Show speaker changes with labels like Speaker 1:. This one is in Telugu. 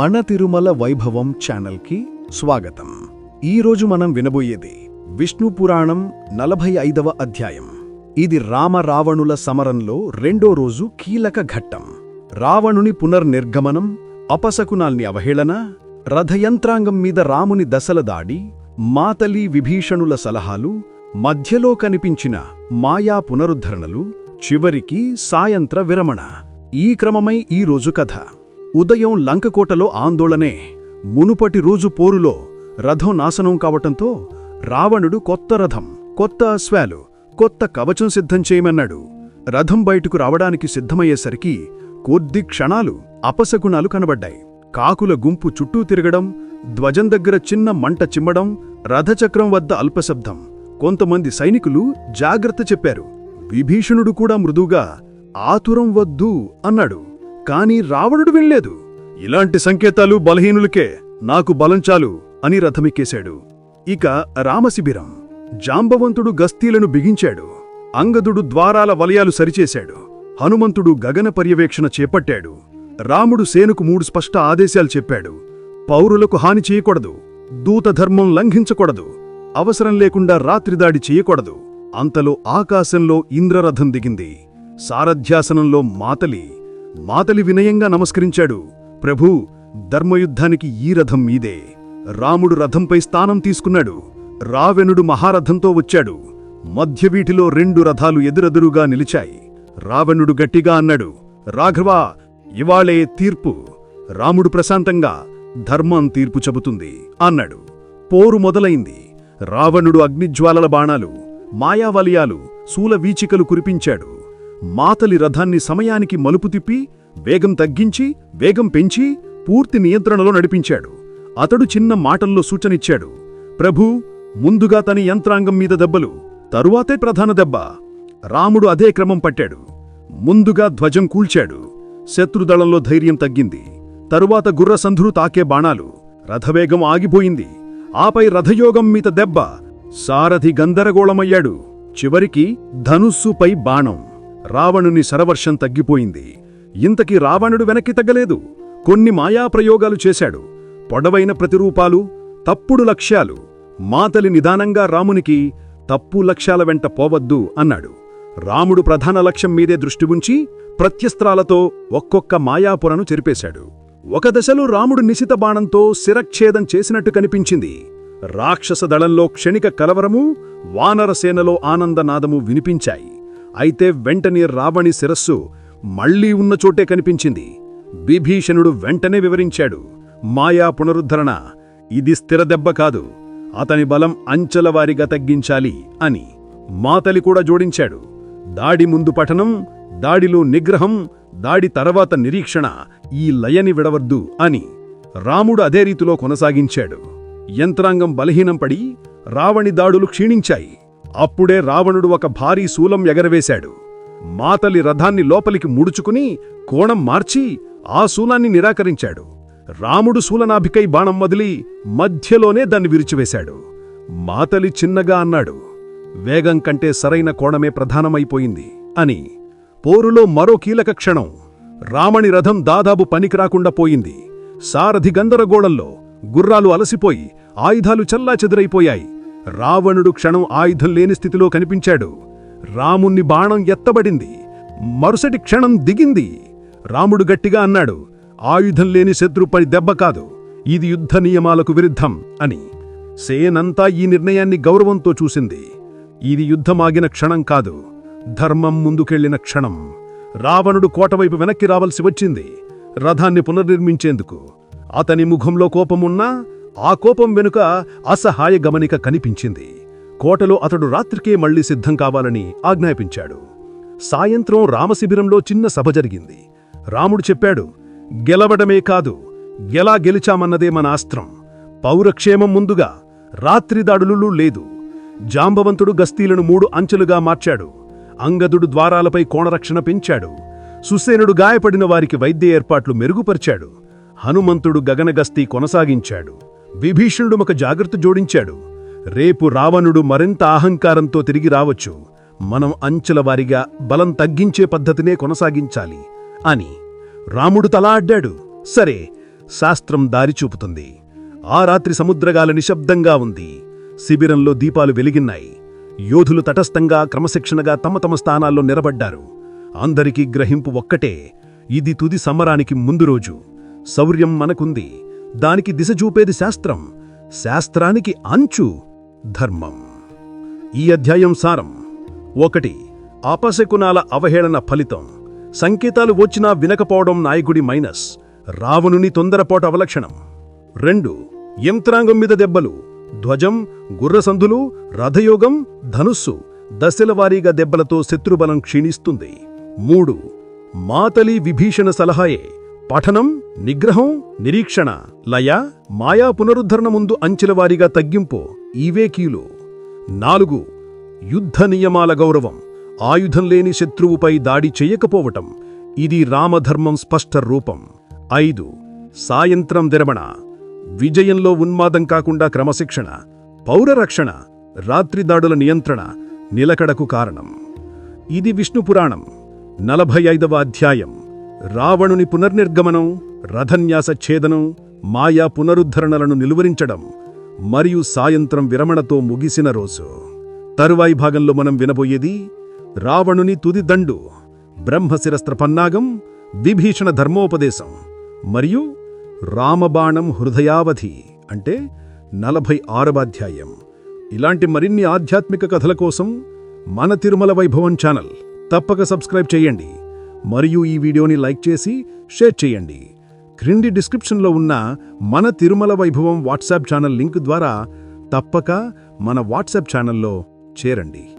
Speaker 1: మన తిరుమల వైభవం ఛానల్కి స్వాగతం. ఈరోజు మనం వినబోయేది విష్ణు పురాణం నలభై ఐదవ అధ్యాయం. ఇది రామ రావణుల సమరంలో రెండో రోజు కీలక ఘట్టం. రావణుని పునర్నిర్గమనం అపశకునాల్ని అవహేళన రథయంత్రాంగం మీద రాముని దశల దాడి మాతలి విభీషణుల సలహాలు మధ్యలో కనిపించిన మాయా పునరుద్ధరణలు చివరికి సాయంత్ర విరమణ. ఈ క్రమమై ఈ రోజు కథ. ఉదయం లంకకోటలో ఆందోళనే మునుపటి రోజు పోరులో రథం నాశనం కావటంతో రావణుడు కొత్త రథం కొత్త అశ్వాలు కొత్త కవచం సిద్ధం చేయమన్నాడు. రథం బయటకు రావడానికి సిద్ధమయ్యేసరికి కొద్ది క్షణాలు అపశకునాలు కనబడ్డాయి. కాకుల గుంపు చుట్టూ తిరగడం ధ్వజం దగ్గర చిన్న మంట చిమ్మడం రథచక్రం వద్ద అల్పశబ్దం. కొంతమంది సైనికులు జాగ్రత్త చెప్పారు. విభీషణుడు కూడా మృదువుగా ఆతురం వద్దు అన్నాడు. కాని రావణుడు వినలేదు. ఇలాంటి సంకేతాలు బలహీనులకే నాకు బలం చాలు అని రథమెక్కేశాడు. ఇక రామశిబిరం. జాంబవంతుడు గస్తీలను బిగించాడు. అంగదుడు ద్వారాల వలయాలు సరిచేశాడు. హనుమంతుడు గగన పర్యవేక్షణ చేపట్టాడు. రాముడు సేనుకు మూడు స్పష్ట ఆదేశాలు చెప్పాడు. పౌరులకు హాని చేయకూడదు. దూతధర్మం లంఘించకూడదు. అవసరం లేకుండా రాత్రిదాడి చేయకూడదు. అంతలో ఆకాశంలో ఇంద్రరథం దిగింది. సారధ్యాసనంలో మాతలి. మాతలి వినయంగా నమస్కరించాడు. ప్రభూ ధర్మయుద్ధానికి ఈ రథం మీదే. రాముడు రథంపై స్థానం తీసుకున్నాడు. రావణుడు మహారథంతో వచ్చాడు. మధ్యవీటిలో రెండు రథాలు ఎదురెదురుగా నిలిచాయి. రావణుడు గట్టిగా అన్నాడు రాఘవా ఇవాళే తీర్పు. రాముడు ప్రశాంతంగా ధర్మం తీర్పు చెబుతుంది అన్నాడు. పోరు మొదలైంది. రావణుడు అగ్నిజ్వాలల బాణాలు మాయావలయాలు శూలవీచికలు కురిపించాడు. మాతలి రథాన్ని సమయానికి మలుపు తిప్పి వేగం తగ్గించి వేగం పెంచి పూర్తి నియంత్రణలో నడిపించాడు. అతడు చిన్న మాటల్లో సూచనిచ్చాడు. ప్రభూ ముందుగా తని యంత్రాంగం మీద దెబ్బలు. తరువాతే ప్రధాన దెబ్బ. రాముడు అదే క్రమం పట్టాడు. ముందుగా ధ్వజం కూల్చాడు. శత్రుదళంలో ధైర్యం తగ్గింది. తరువాత గుర్రసంధులు తాకే బాణాలు. రథవేగం ఆగిపోయింది. ఆపై రథయోగం మీద దెబ్బ. సారథి గందరగోళమయ్యాడు. చివరికి ధనుస్సుపై బాణం. రావణుని సరవర్షం తగ్గిపోయింది. ఇంతకీ రావణుడు వెనక్కి తగ్గలేదు. కొన్ని మాయాప్రయోగాలు చేశాడు. పొడవైన ప్రతిరూపాలు తప్పుడు లక్ష్యాలు. మాతలి నిదానంగా రామునికి తప్పు లక్ష్యాల వెంట పోవద్దు అన్నాడు. రాముడు ప్రధాన లక్ష్యం మీదే దృష్టి ఉంచి ప్రత్యస్త్రాలతో ఒక్కొక్క మాయాపురను చెరిపేశాడు. ఒక దశలో రాముడు నిశిత బాణంతో శిరచ్ఛేదం చేసినట్టు కనిపించింది. రాక్షస దళంలో క్షణిక కలవరము వానరసేనలో ఆనందనాదము వినిపించాయి. అయితే వెంటనే రావణి శిరస్సు మళ్ళీ ఉన్న చోటే కనిపించింది. బిభీషణుడు వెంటనే వివరించాడు. మాయా పునరుద్ధరణ ఇది స్థిరదెబ్బ కాదు. అతని బలం అంచెలవారిగా తగ్గించాలి అని మాతలి కూడా జోడించాడు. దాడి ముందు పఠనం దాడిలో నిగ్రహం దాడి తర్వాత నిరీక్షణ ఈ లయని విడవద్దు అని రాముడు అదే రీతిలో కొనసాగించాడు. యంత్రాంగం బలహీనం పడి రావణి దాడులు క్షీణించాయి. అప్పుడే రావణుడు ఒక భారీ శూలం ఎగరవేశాడు. మాతలి రథాన్ని లోపలికి ముడుచుకుని కోణం మార్చి ఆ శూలాన్ని నిరాకరించాడు. రాముడు శూలనాభికై బాణం వదిలి మధ్యలోనే దాన్ని విరిచివేశాడు. మాతలి చిన్నగా అన్నాడు వేగం కంటే సరైన కోణమే ప్రధానమైపోయింది అని. పోరులో మరో కీలక క్షణం. రామణి రథం దాదాపు పనికిరాకుండా పోయింది. సారథి గందరగోళంలో గుర్రాలు అలసిపోయి ఆయుధాలు చల్లాచెదురైపోయాయి రావణుడు క్షణం ఆయుధం లేని స్థితిలో కనిపించాడు. రాముణ్ణి బాణం ఎత్తబడింది. మరుసటి క్షణం దిగింది. రాముడు గట్టిగా అన్నాడు ఆయుధం లేని శత్రుపై దెబ్బ కాదు. ఇది యుద్ధ నియమాలకు విరుద్ధం అని. సేనంతా ఈ నిర్ణయాన్ని గౌరవంతో చూసింది. ఇది యుద్ధమాగిన క్షణం కాదు. ధర్మం ముందుకెళ్ళిన క్షణం. రావణుడు కోటవైపు వెనక్కి రావలసి వచ్చింది. రథాన్ని పునర్నిర్మించేందుకు. అతని ముఖంలో కోపమున్నా ఆ కోపం వెనుక అసహాయ గమనిక కనిపించింది. కోటలో అతడు రాత్రికే మళ్ళీ సిద్ధం కావాలని ఆజ్ఞాపించాడు. సాయంత్రం రామశిబిరంలో చిన్న సభ జరిగింది. రాముడు చెప్పాడు గెలవడమే కాదు గెలా గెలిచామన్నదే మన అస్త్రం పౌరక్షేమం ముందుగా రాత్రి దాడులు లేదు. జాంబవంతుడు గస్తీలను మూడు అంచెలుగా మార్చాడు. అంగదుడు ద్వారాలపై కోణరక్షణ పెంచాడు. సుసేనుడు గాయపడిన వారికి వైద్య ఏర్పాట్లు మెరుగుపరిచాడు. హనుమంతుడు గగనగస్తీ కొనసాగించాడు. విభీషణుడు ఒక జాగ్రత్త జోడించాడు. రేపు రావణుడు మరింత అహంకారంతో తిరిగి రావచ్చు. మనం అంచెలవారిగా బలం తగ్గించే పద్ధతినే కొనసాగించాలి అని రాముడు తలా అడ్డాడు సరే శాస్త్రం దారి చూపుతుంది. ఆ రాత్రి సముద్రగాల నిశ్శబ్దంగా ఉంది. శిబిరంలో దీపాలు వెలిగిన్నాయి. యోధులు తటస్థంగా క్రమశిక్షణగా తమ తమ స్థానాల్లో నిలబడ్డారు. అందరికీ గ్రహింపు ఒక్కటే ఇది తుది సమరానికి ముందు రోజు. శౌర్యం మనకుంది. దానికి దిశ చూపేది శాస్త్రం శాస్త్రానికి అంచు ధర్మం. ఈ అధ్యాయం సారం. ఒకటి అపశకునాల అవహేళన ఫలితం. సంకేతాలు వచ్చినా వినకపోవడం నాయకుడి మైనస్ రావణుని తొందరపాటు అవలక్షణం. రెండు యంత్రాంగం మీద దెబ్బలు ధ్వజం గుర్రసంధులు రథయోగం ధనుస్సు దశల వారీగా దెబ్బలతో శత్రుబలం క్షీణిస్తుంది. మూడు మాతలి విభీషణ సలహాయే. పఠనం నిగ్రహం నిరీక్షణ. లయ మాయా పునరుద్ధరణ ముందు అంచెలవారీగా తగ్గింపు. ఇవే కీలు. నాలుగు యుద్ధ నియమాల గౌరవం. ఆయుధం లేని శత్రువుపై దాడి చెయ్యకపోవటం ఇది రామధర్మం స్పష్ట రూపం. ఐదు సాయంత్రం దిరమణ విజయంలో ఉన్మాదం కాకుండా క్రమశిక్షణ. పౌరరక్షణ. రాత్రి దాడుల నియంత్రణ. నిలకడకు కారణం. ఇది విష్ణు పురాణం. నలభై ఐదవ అధ్యాయం. రావణుని పునర్నిర్గమనం రథన్యాస ఛేదనం మాయా పునరుద్ధరణలను నిలువరించడం మరియు సాయంత్రం విరమణతో ముగిసిన రోజు. తరువాయి భాగంలో మనం వినబోయేది రావణుని తుది దండు బ్రహ్మశిరస్త్ర పన్నాగం విభీషణ ధర్మోపదేశం మరియు రామబాణం హృదయావధి అంటే నలభై ఆరవ అధ్యాయం. ఇలాంటి మరిన్ని ఆధ్యాత్మిక కథల కోసం మన తిరుమల వైభవం ఛానల్ తప్పక సబ్స్క్రైబ్ చేయండి. మరియు ఈ వీడియోని లైక్ చేసి షేర్ చేయండి. క్రింది డిస్క్రిప్షన్లో ఉన్న మన తిరుమల వైభవం వాట్సాప్ ఛానల్ లింక్ ద్వారా తప్పక మన వాట్సాప్ ఛానల్లో చేరండి.